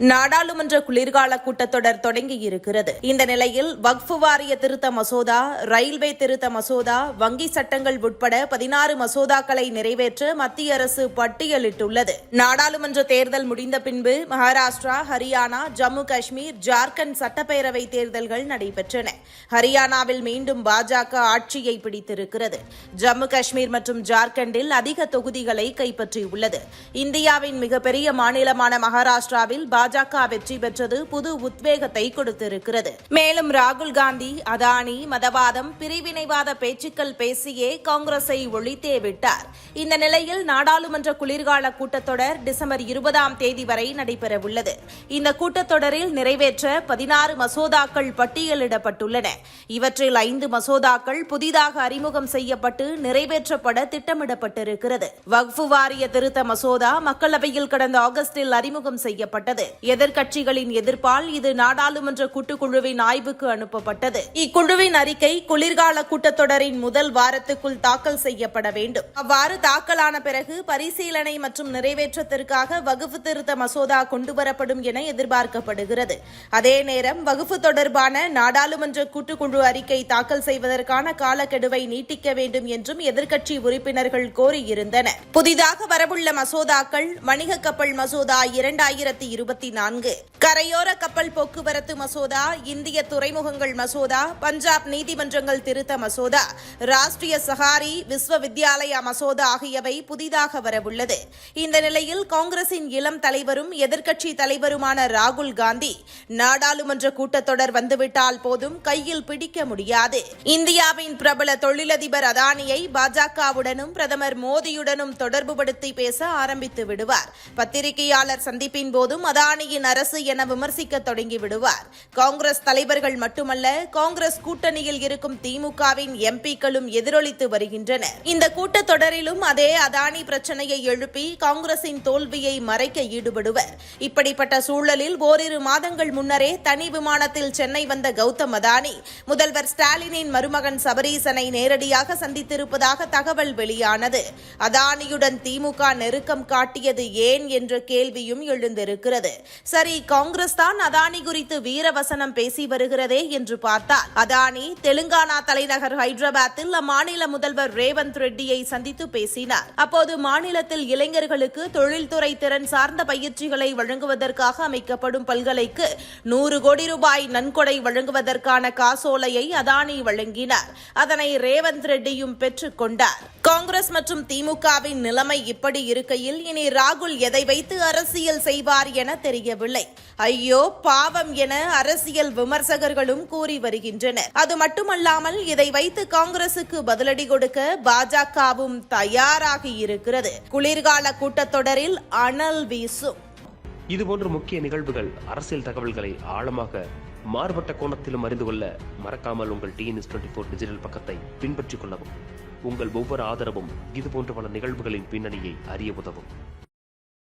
நாடாளுமன்ற குளிர்கால கூட்டத்தொடர் தொடங்கி இருக்கிறது இந்த நிலையில் வக்ஃபு வாரிய திருத்த மசோதா ரயில்வே திருத்த மசோதா வங்கி சட்டங்கள் உட்பட பதினாறு மசோதாக்களை நிறைவேற்ற மத்திய அரசு பட்டியலிட்டுள்ளது. நாடாளுமன்ற தேர்தல் முடிந்த பின்பு மகாராஷ்டிரா ஹரியானா ஜம்மு காஷ்மீர் ஜார்க்கண்ட் சட்டப்பேரவை தேர்தல்கள் நடைபெற்றன. ஹரியானாவில் மீண்டும் பாஜக ஆட்சியை பிடித்திருக்கிறது. ஜம்மு காஷ்மீர் மற்றும் ஜார்க்கண்டில் அதிக தொகுதிகளை கைப்பற்றியுள்ளது. இந்தியாவின் மிகப்பெரிய மாநிலமான மகாராஷ்டிராவில் பாஜக பாஜக வெற்றி பெற்றது புது உத்வேகத்தை கொடுத்திருக்கிறது. மேலும் ராகுல் காந்தி அதானி மதவாதம் பிரிவினைவாத பேச்சுக்கள் பேசியே காங்கிரஸை ஒழித்தே விட்டார். இந்த நிலையில் நாடாளுமன்ற குளிர்கால கூட்டத்தொடர் டிசம்பர் இருபதாம் தேதி வரை நடைபெறவுள்ளது. இந்த கூட்டத்தொடரில் நிறைவேற்ற பதினாறு மசோதாக்கள் பட்டியலிடப்பட்டுள்ளன. இவற்றில் ஐந்து மசோதாக்கள் புதிதாக அறிமுகம் செய்யப்பட்டு நிறைவேற்றப்பட திட்டமிடப்பட்டிருக்கிறது. வக்ஃபு வாரிய திருத்த மசோதா மக்களவையில் கடந்த ஆகஸ்டில் அறிமுகம் செய்யப்பட்டது. எதிர்க்கட்சிகளின் எதிர்ப்பால் இது நாடாளுமன்ற கூட்டுக்குழுவின் ஆய்வுக்கு அனுப்பப்பட்டது. இக்குழுவின் அறிக்கை குளிர்கால கூட்டத்தொடரின் முதல் வாரத்துக்குள் தாக்கல் செய்யப்பட வேண்டும். அவ்வாறு தாக்கலான பிறகு பரிசீலனை மற்றும் நிறைவேற்றத்திற்காக வகுப்பு திருத்த மசோதா கொண்டுவரப்படும் என எதிர்பார்க்கப்படுகிறது. அதே நேரம் வகுப்பு தொடர்பான நாடாளுமன்ற கூட்டுக்குழு அறிக்கை தாக்கல் செய்வதற்கான காலக்கெடுவை நீட்டிக்க வேண்டும் என்றும் எதிர்க்கட்சி உறுப்பினர்கள் கோரியிருந்தனர். புதிதாக வரவுள்ள மசோதாக்கள் வணிக கப்பல் மசோதா இரண்டாயிரத்தி இருபத்தி இருபத்தி நான்கு. கரையோர கப்பல் போக்குவரத்து மசோதா இந்திய துறைமுகங்கள் மசோதா பஞ்சாப் நீதிமன்றங்கள் திருத்த மசோதா ராஷ்டிரிய சஹாரி விஸ்வவித்யாலயா மசோதா ஆகியவை புதிதாக வரவுள்ளது. இந்த நிலையில் காங்கிரசின் இளம் தலைவரும் எதிர்க்கட்சி தலைவருமான ராகுல் காந்தி நாடாளுமன்ற கூட்டத்தொடர் வந்துவிட்டால் போதும் கையில் பிடிக்க முடியாது. இந்தியாவின் பிரபல தொழிலதிபர் அதானியை பாஜகவுடனும் பிரதமர் மோடியுடனும் தொடர்புபடுத்தி பேச ஆரம்பித்து விடுவார். பத்திரிகையாளர் சந்திப்பின் போதும் அதானி அத்வானியின் அரசு என விமர்சிக்க தொடங்கி விடுவார். காங்கிரஸ் தலைவர்கள் மட்டுமல்ல காங்கிரஸ் கூட்டணியில் இருக்கும் திமுகவின் எம்பிக்களும் எதிரொலித்து வருகின்றனர். இந்த கூட்டத்தொடரிலும் அதே அதானி பிரச்சனையை எழுப்பி காங்கிரசின் தோல்வியை மறைக்க ஈடுபடுவர். இப்படிப்பட்ட சூழலில் ஓரிரு மாதங்கள் முன்னரே தனி விமானத்தில் சென்னை வந்த கௌதம் அதானி முதல்வர் ஸ்டாலினின் மருமகன் சபரீசனை நேரடியாக சந்தித்திருப்பதாக தகவல் வெளியானது. அதானியுடன் திமுக நெருக்கம் காட்டியது ஏன் என்ற கேள்வியும் எழுந்திருக்கிறது. சரி காங்கிரஸ் தான் அதானி குறித்து வீரவசனம் பேசி வருகிறதே என்று பார்த்தால் அதானி தெலுங்கானா தலைநகர் ஹைதராபாத்தில் அம்மாநில முதல்வர் ரேவந்த் ரெட்டியை சந்தித்து பேசினார். அப்போது மாநிலத்தில் இளைஞர்களுக்கு தொழில்துறை திறன் சார்ந்த பயிற்சிகளை வழங்குவதற்காக அமைக்கப்படும் பல்கலைக்கு நூறு கோடி ரூபாய் நன்கொடை வழங்குவதற்கான காசோலையை அதானி வழங்கினார். அதனை ரேவந்த் ரெட்டியும் பெற்றுக் கொண்டார். காங்கிரஸ் மற்றும் திமுகவின் நிலைமை இப்படி இருக்கையில் இனி ராகுல் எதை வைத்து அரசியல் செய்வார் என தெரியவில்லை ஐயோ பாவம் என அரசியல் விமர்சகர்களும் கூறி வருகின்றனர். அது மட்டுமல்லாமல் இதை வைத்து காங்கிரசுக்கு பதிலடி கொடுக்க பாஜகவும் தயாராகி இருக்கிறது. குளிர்கால கூட்டத்தொடரில் அனல் வீசும். இதுபோன்ற முக்கிய நிகழ்வுகள் அரசியல் தகவல்களை ஆழமாக மாறுபட்ட கோணத்திலும் அறிந்து கொள்ள மறக்காமல் உங்கள் டிஎன்எஸ் டுவெண்ட்டி ஃபோர் டிஜிட்டல் பக்கத்தை பின்பற்றிக் கொள்ளவும். உங்கள் ஒவ்வொரு ஆதரவும் இதுபோன்ற பல நிகழ்வுகளின் பின்னணியை அறிய உதவும்.